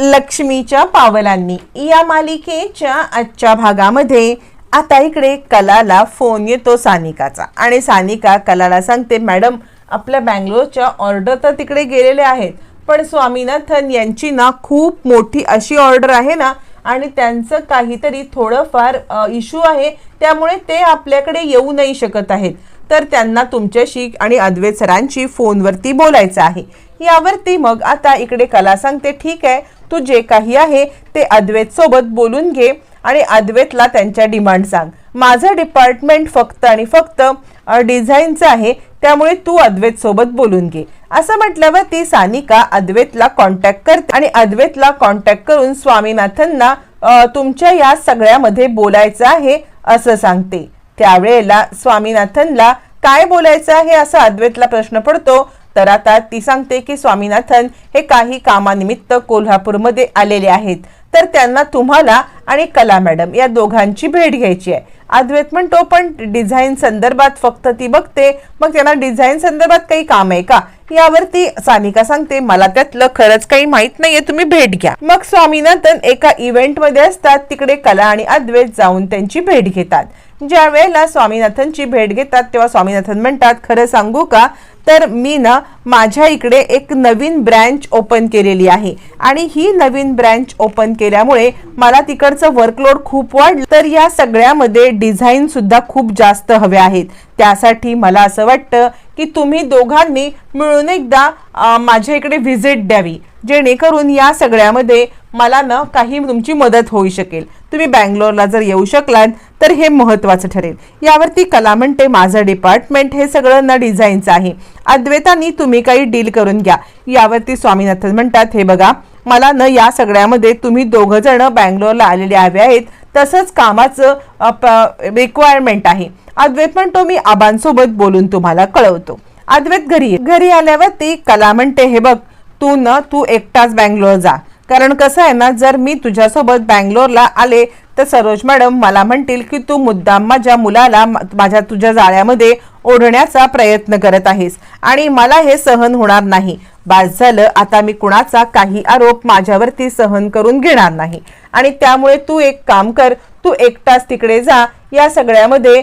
लक्ष्मीच्या पावलांनी. या मालिकेच्या आजच्या भागामध्ये आता इकडे कलाला फोन येतो सानिकाचा. आणि सानिका कलाला सांगते मॅडम आपल्या बँगलोरच्या ऑर्डर तर तिकडे गेलेल्या आहेत पण स्वामीनाथन यांची ना खूप मोठी अशी ऑर्डर आहे ना आणि त्यांचं काहीतरी थोडंफार इश्यू आहे त्यामुळे ते आपल्याकडे येऊ नाही शकत आहेत. तर त्यांना तुमच्याशी आणि अद्वैत सरांशी फोनवरती बोलायचं आहे. यावरती मग आता इकडे कला सांगते ठीक आहे तू जे काही आहे ते अद्वैतसोबत बोलून घे आणि अद्वैतला त्यांच्या डिमांड सांग. माझं डिपार्टमेंट फक्त आणि फक्त डिझाईनचं आहे त्यामुळे तू अद्वैतसोबत बोलून घे. असं म्हटल्यावर ती सानिका अद्वैतला कॉन्टॅक्ट करते आणि अद्वैतला कॉन्टॅक्ट करून स्वामीनाथांना तुमच्या या सगळ्यामध्ये बोलायचं आहे असं सांगते. त्यावेळेला स्वामीनाथनला काय बोलायचं आहे असा अद्वैतला प्रश्न पडतो. तर आता ती सांगते की स्वामीनाथन हे काही कामानिमित्त कोल्हापूरमध्ये आलेले आहेत. तर त्यांना तुम्हाला आणि कला मॅडम या दोघांची भेट घ्यायची आहे. अद्वैत म्हणतो पण डिझाईन संदर्भात फक्त ती बघते. मग त्यांना डिझाईन संदर्भात काही काम आहे का? यावरती सानिका सांगते मला त्यातलं खरंच काही माहीत नाहीये. तुम्ही भेट घ्या. मग स्वामीनाथन एका इव्हेंटमध्ये असतात. तिकडे कला आणि अद्वैत जाऊन त्यांची भेट घेतात. ज्या वेळेला स्वामीनाथनची भेट घेतात तेव्हा स्वामीनाथन म्हणतात खरं सांगू का? तर मी ना माझ्या इकडे एक नवीन ब्रँच ओपन केलेली आहे. आणि ही नवीन ब्रँच ओपन केल्यामुळे मला तिकडचं वर्कलोड खूप वाढलं. तर या सगळ्यामध्ये डिझाईन सुद्धा खूप जास्त हवे आहेत. त्यासाठी मला असं वाटतं की तुम्ही दोघांनी मिळून एकदा माझ्या इकडे व्हिजिट द्यावी. जेणेकरून या सगळ्यामध्ये मला ना काही तुमची मदत होऊ शकेल. तुम्ही बँगलोरला जर येऊ शकलात तर हे महत्त्वाचं ठरेल. यावरती कला म्हणते माझं डिपार्टमेंट हे सगळं ना डिझाईनचं आहे. अद्वैतानी तुम्ही काही डील करून घ्या. यावरती स्वामीनाथन म्हणतात हे बघा मला न या सगळ्यामध्ये तुम्ही दोघं जण बँगलोरला आलेले हवे आहेत. तसंच कामाचं रिक्वायरमेंट आहे. अद्वैत म्हणतो मी आबांसोबत बोलून तुम्हाला कळवतो. अद्वैत घरी घरी घरी आल्यावरती कला म्हणते हे बघ तू न तू एकटाच बँगलोर जा. कारण कसं आहे ना जर मी तुझ्यासोबत बँगलोरला आले तर सरोज मॅडम मला म्हणतील की तू मुद्दाम माझ्या मुलाला माझ्या तुझ्या जाळ्यामध्ये ओढण्याचा प्रयत्न करत आहेस आणि मला हे सहन होणार नाही. बास झालं आता मी कुणाचा काही आरोप माझ्यावरती सहन करून घेणार नाही. आणि त्यामुळे तू एक काम कर तू एकटाच तिकडे जा या सगळ्यामध्ये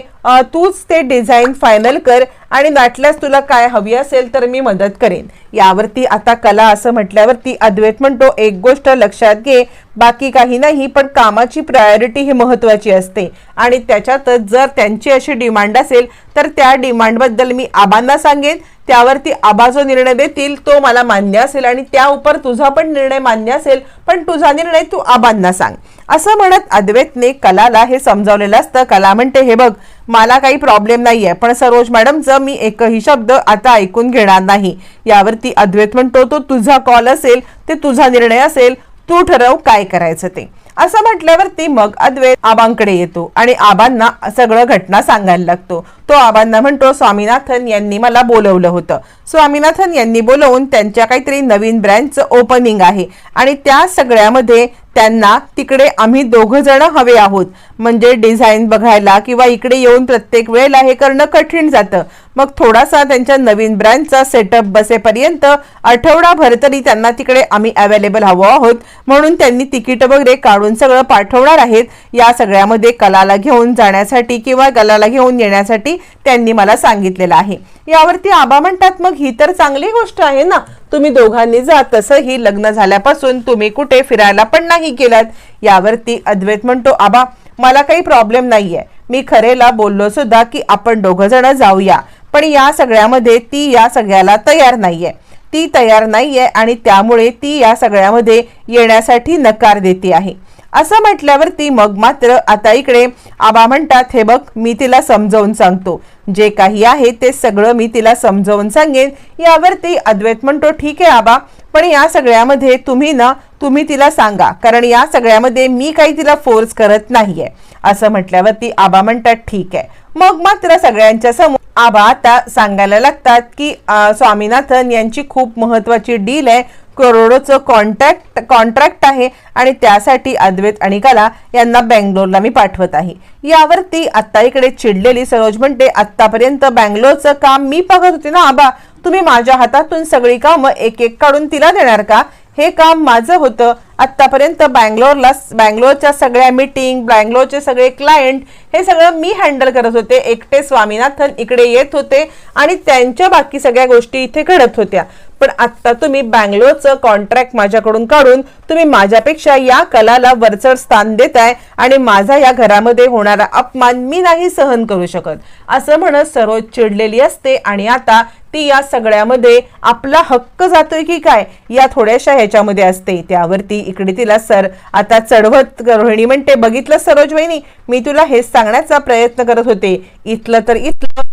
तूच ते डिझाईन फायनल कर आणि वाटल्यास तुला काय हवी असेल तर मी मदत करेन. यावरती आता कला असं म्हटल्यावरती अद्वैत म्हणतो एक गोष्ट लक्षात घे बाकी काही नाही पण कामाची प्रायोरिटी ही महत्त्वाची असते. आणि त्याच्यातच जर त्यांची अशी डिमांड असेल तर त्या डिमांडबद्दल मी आबांना सांगेन. त्यावरती आबा जो निर्णय देतील तो मला मान्य असेल आणि त्या उपर तुझा पण निर्णय मान्य असेल पण तुझा निर्णय तू आबांना सांग. असं म्हणत अद्वैतने कलाला हे समजावलेलं असतं. कला म्हणते हे बघ मला काही प्रॉब्लेम नाहीये पण सरोज मॅडमचं मी एकही शब्द आता ऐकून घेणार नाही यावरती अद्वैत म्हणतो तो तुझा कॉल असेल ते तुझा निर्णय असेल तू ठरव काय करायचं ते. असं म्हटल्यावरती मग अद्वैत आबांकडे येतो आणि आबांना सगळं घटना सांगायला लागतो. तो आबांना म्हणतो स्वामीनाथन यांनी मला बोलवलं होतं. स्वामीनाथन यांनी बोलवून त्यांच्या काहीतरी नवीन ब्रँचचं ओपनिंग आहे. आणि त्या सगळ्यामध्ये त्यांना तिकडे आम्ही दोघं जण हवे आहोत. म्हणजे डिझाईन बघायला किंवा इकडे येऊन प्रत्येक वेळेला हे करणं कठीण जातं. मग थोडासा त्यांच्या नवीन ब्रँचचा सेटअप बसेपर्यंत आठवडाभर तरी त्यांना तिकडे आम्ही अवेलेबल हवं आहोत. म्हणून त्यांनी तिकीट वगैरे काढून सगळं पाठवणार आहेत. या सगळ्यामध्ये कलाला घेऊन जाण्यासाठी किंवा कलाला घेऊन येण्यासाठी त्यांनी मला सांगितलेलं आहे. यावरती आबा म्हणतात मग ही तर चांगली गोष्ट आहे ना. तुम्ही दोघांनी जा तसंही लग्न झाल्यापासून तुम्ही कुठे फिरायला पण नाही गेलात. यावरती अद्वैत म्हणतो आबा मला काही प्रॉब्लेम नाहीये. मी खरेला बोललो सुद्धा की आपण दोघं जण जाऊया. पण या सगळ्यामध्ये ती या सगळ्याला तयार नाहीये. ती तयार नाहीये आणि त्यामुळे ती या सगळ्यामध्ये येण्यासाठी नकार देते आहे. असं म्हटल्यावरती मग मात्र आता इकडे आबा म्हणतात हे बघ मी तिला समजावून सांगतो. जे काही आहे ते सगळं मी तिला समजावून सांगेन. यावरती अद्वैत म्हणतो ठीक आहे आबा पण या सगळ्यामध्ये तुम्ही ना तुम्ही तिला सांगा. कारण या सगळ्यामध्ये मी काही तिला फोर्स करत नाहीये. असं म्हटल्यावरती आबा म्हणतात ठीक आहे. मग मात्र सगळ्यांच्या समोर आबा आता सांगायला लागतात की स्वामीनाथन यांची खूप महत्वाची डील आहे. करोडोचं कॉन्ट्रॅक्ट कॉन्ट्रॅक्ट आहे आणि त्यासाठी अद्वैत आणि कला यांना बँगलोरला मी पाठवत आहे. यावरती आत्ता इकडे चिडलेली सरोज म्हणते आत्तापर्यंत बँगलोरचं काम मी बघत होते ना आबा. तुम्ही माझ्या हातातून सगळी कामं एक एक काढून तिला देणार का? हे काम माझं होतं. आत्तापर्यंत बँगलोरला बँगलोरच्या सगळ्या मीटिंग बँगलोरचे सगळे क्लायंट हे सगळं मी हँडल करत होते. एकटे स्वामीनाथन इकडे येत होते आणि त्यांच्या बाकी सगळ्या गोष्टी इथे घडत होत्या. पण आत्ता तुम्ही बँगलोरचं कॉन्ट्रॅक्ट माझ्याकडून काढून तुम्ही माझ्यापेक्षा या कलाला वरचढ स्थान देताय आणि माझा या घरामध्ये होणारा अपमान मी नाही सहन करू शकत. असं म्हणत सरोज चिडलेली असते आणि आता ती या सगळ्यामध्ये आपला हक्क जातोय की काय? या थोड्याशा ह्याच्यामध्ये असते. त्यावरती इकडे तिला सर आता चढवत रोहिणी म्हणते. बघितलं सरोज वहिनी मी तुला हेच सांगण्याचा प्रयत्न करत होते. इथलं तर इथलं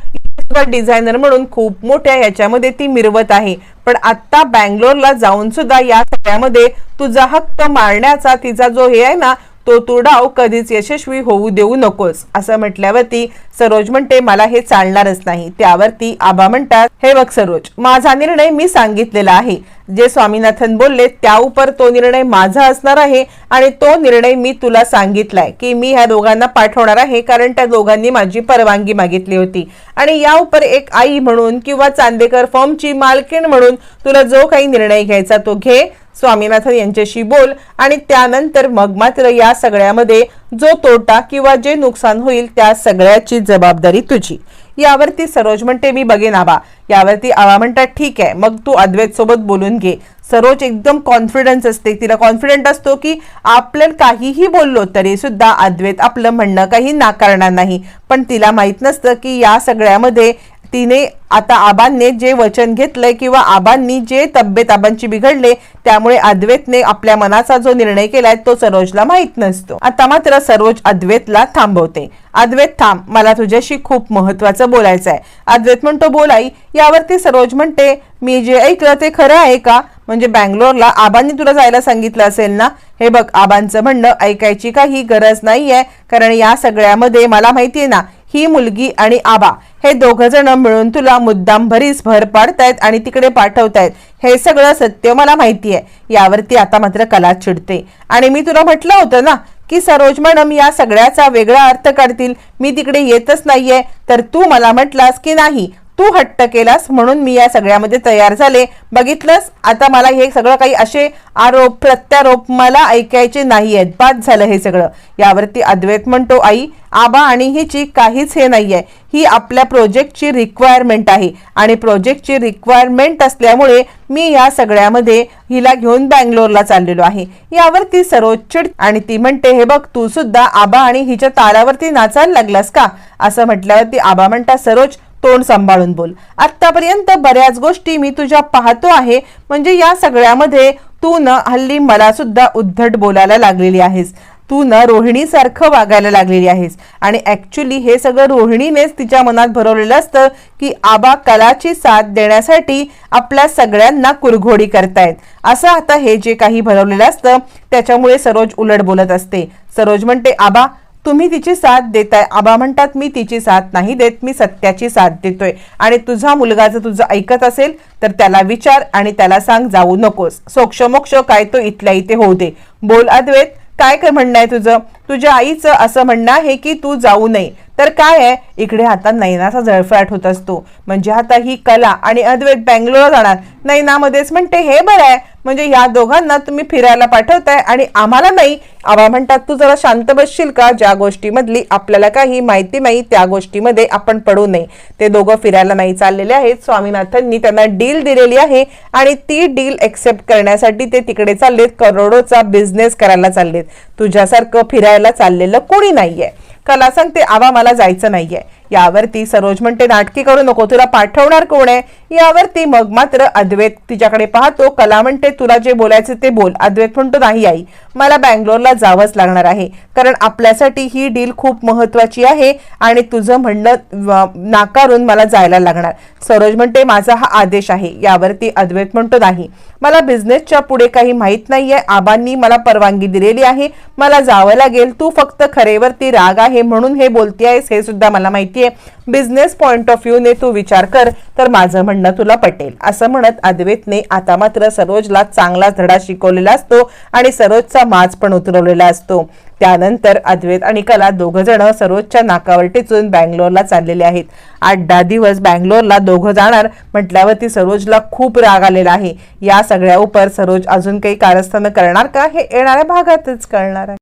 डिझायनर म्हणून खूप मोठ्या याच्यामध्ये ती मिरवत आहे. पण आता बँगलोरला जाऊन सुद्धा या सगळ्यामध्ये तुझा हक्क मारण्याचा तिचा जो हे आहे ना तो तू डाव कधीच यशस्वी होऊ देऊ नकोस असं म्हटल्यावरती सरोज म्हणते मला हे चालणारच नाही. त्यावरती आबा म्हणतात हे बघ सरोज माझा निर्णय मी सांगितलेला आहे. जे स्वामीनाथन बोलले त्या उपर तो निर्णय माझा असणार आहे आणि तो निर्णय मी तुला सांगितलाय की मी ह्या दोघांना पाठवणार आहे कारण त्या दोघांनी माझी परवानगी मागितली होती. आणि या उपर एक आई म्हणून किंवा चांदेकर फॉर्मची मालकीण म्हणून तुला जो काही निर्णय घ्यायचा तो घे स्वामीनाथन यांच्याशी बोल आणि त्यानंतर मग मात्र या सगळ्यामध्ये जो तोटा किंवा जे नुकसान होईल त्या सगळ्याची जबाबदारी तुझी. यावरती सरोज म्हणते मी बघेन आबा. यावरती आबा म्हणतात ठीक आहे मग तू अद्वैत सोबत बोलून घे. सरोज एकदम कॉन्फिडन्स असते. तिला कॉन्फिडंट असतो की आपल्याला काहीही बोललो तरी सुद्धा अद्वैत आपलं म्हणणं काही नाकारणार नाही. पण तिला माहीत नसतं की या सगळ्यामध्ये तिने आता आबांनी जे वचन घेतलंय किंवा आबांनी जे तब्येत आबांची बिघडले त्यामुळे अद्वैतने आपल्या मनाचा जो निर्णय केलाय तो सरोजला माहीत नसतो. आता मात्र सरोज अद्वैतला थांबवते. अद्वैत थांब. मला तुझ्याशी खूप महत्वाचं बोलायचं आहे अद्वैत म्हणतो बोलाई. यावरती सरोज म्हणते मी जे ऐकलं ते खरं आहे का? म्हणजे बँगलोरला आबांनी तुला जायला सांगितलं असेल ना? हे बघ आबांचं म्हणणं ऐकायची काही गरज नाहीये कारण या सगळ्यामध्ये मला माहितीये ना ही मुलगी आणि आबा हे दोघजण मिळून तुला मुद्दाम भरीस भर पाडतायत आणि तिकडे पाठवतायत. हे सगळं सत्य मला माहिती आहे यावरती आता मात्र कला चिडते. आणि मी तुला म्हटलं होतं ना की सरोज मॅडम या सगळ्याचा वेगळा अर्थ काढतील. मी तिकडे येतच नाहीये. तर तू मला म्हटलास की नाही? तू हट्ट केलास म्हणून मी या सगळ्यामध्ये तयार झाले. बघितलंस? आता मला हे सगळं काही असे आरोप प्रत्यारोप मला ऐकायचे नाही आहेत बाद झालं हे सगळं. यावरती अद्वैत म्हणतो आई आबा आणि हिची काहीच हे नाही आहे ही आपल्या प्रोजेक्टची रिक्वायरमेंट आहे. आणि प्रोजेक्टची रिक्वायरमेंट असल्यामुळे मी या सगळ्यामध्ये हिला घेऊन बँगलोरला चाललेलो आहे. यावरती सरोज चिड आणि ती म्हणते हे बघ तू सुद्धा आबा आणि हिच्या तालावरती नाचायला लागलास का? असं म्हटल्यावर ती आबा म्हणता सरोज तोंड सांभाळून बोल. आत्तापर्यंत बऱ्याच गोष्टी मी तुझ्या पाहतो आहे. म्हणजे या सगळ्यामध्ये तू न हल्ली मला सुद्धा उद्धट बोलायला लागलेली आहेस. तू ना रोहिणीसारखं वागायला लागलेली आहेस. आणि ॲक्च्युली हे सगळं रोहिणीनेच तिच्या मनात भरवलेलं असतं की आबा कलाची साथ देण्यासाठी आपल्या सगळ्यांना कुरघोडी करतायत. असं आता हे जे काही भरवलेलं असतं त्याच्यामुळे सरोज उलट बोलत असते. सरोज म्हणते आबा तुम्ही तिची साथ देताय. आबा म्हणतात मी तिची साथ नाही देत मी सत्याची साथ देतोय. आणि तुझा मुलगा जर तुझं ऐकत असेल तर त्याला विचार आणि त्याला सांग जाऊ नकोस. सोक्षमोक्ष काय तो इथल्या इथे होऊ दे. बोल अद्वैत. काय काय म्हणणं आहे तुझं? तुझ्या आईचं असं म्हणणं आहे की तू जाऊ नये. तर काय आहे? इकडे आता नैनाचा जळफळाट होत असतो. म्हणजे आता ही कला आणि अद्वैत बँगलोर जाणार. नैनामध्येच म्हणते हे बरं आहे. म्हणजे या दोघांना तुम्ही फिरायला पाठवताय आणि आम्हाला नाही. आबा म्हणतात तू जरा शांत बसशील का? ज्या गोष्टीमधली आपल्याला काही माहिती नाही त्या गोष्टीमध्ये आपण पडू नये. ते दोघं फिरायला नाही चाललेले आहेत. स्वामीनाथननी त्यांना डील दिलेली आहे आणि ती डील एक्सेप्ट करण्यासाठी ते तिकडे चाललेत. करोडोचा बिझनेस करायला चाललेत. तुझ्यासारखं फिरायला चाललेलं कोणी नाहीये. कला सांगते आवा मला जायचं नाहीये. यावरती सरोज म्हणते नाटकी करू नको तुला पाठवणार कोण आहे? यावरती मग मात्र अद्वैत तिच्याकडे पाहतो. कला म्हणते तुला जे बोलायचं ते बोल. अद्वैत म्हणतो नाही आई मला बँगलोरला जावंच लागणार आहे. कारण आपल्यासाठी ही डील खूप महत्वाची आहे आणि तुझं म्हणणं नाकारून मला जायला लागणार. सरोज म्हणते माझा हा आदेश आहे. यावरती अद्वैत म्हणतो नाही मला बिझनेसच्या पुढे काही माहीत नाहीये. आबांनी मला परवानगी दिलेली आहे. मला जावं लागेल. तू फक्त खरेवरती राग आहे म्हणून हे बोलती आहेस हे सुद्धा मला माहिती आहे नाहीये. बिझनेस पॉइंट ऑफ व्ह्यूने तू विचार कर तर माझं म्हणणं तुला पटेल. असं म्हणत अद्वैतने आता मात्र सरोजला चांगला धडा शिकवलेला असतो आणि सरोजचा माज पण उतरवलेला असतो. त्यानंतर अद्वैत आणि कला दोघ जण सरोजच्या नाकावर टिचून बँगलोरला चाललेले आहेत. आठ दहा दिवस बँगलोरला दोघं जाणार म्हटल्यावरती सरोजला खूप राग आलेला आहे. या सगळ्या उपर सरोज अजून काही कारस्थानं करणार का? हे येणाऱ्या भागातच कळणार आहे.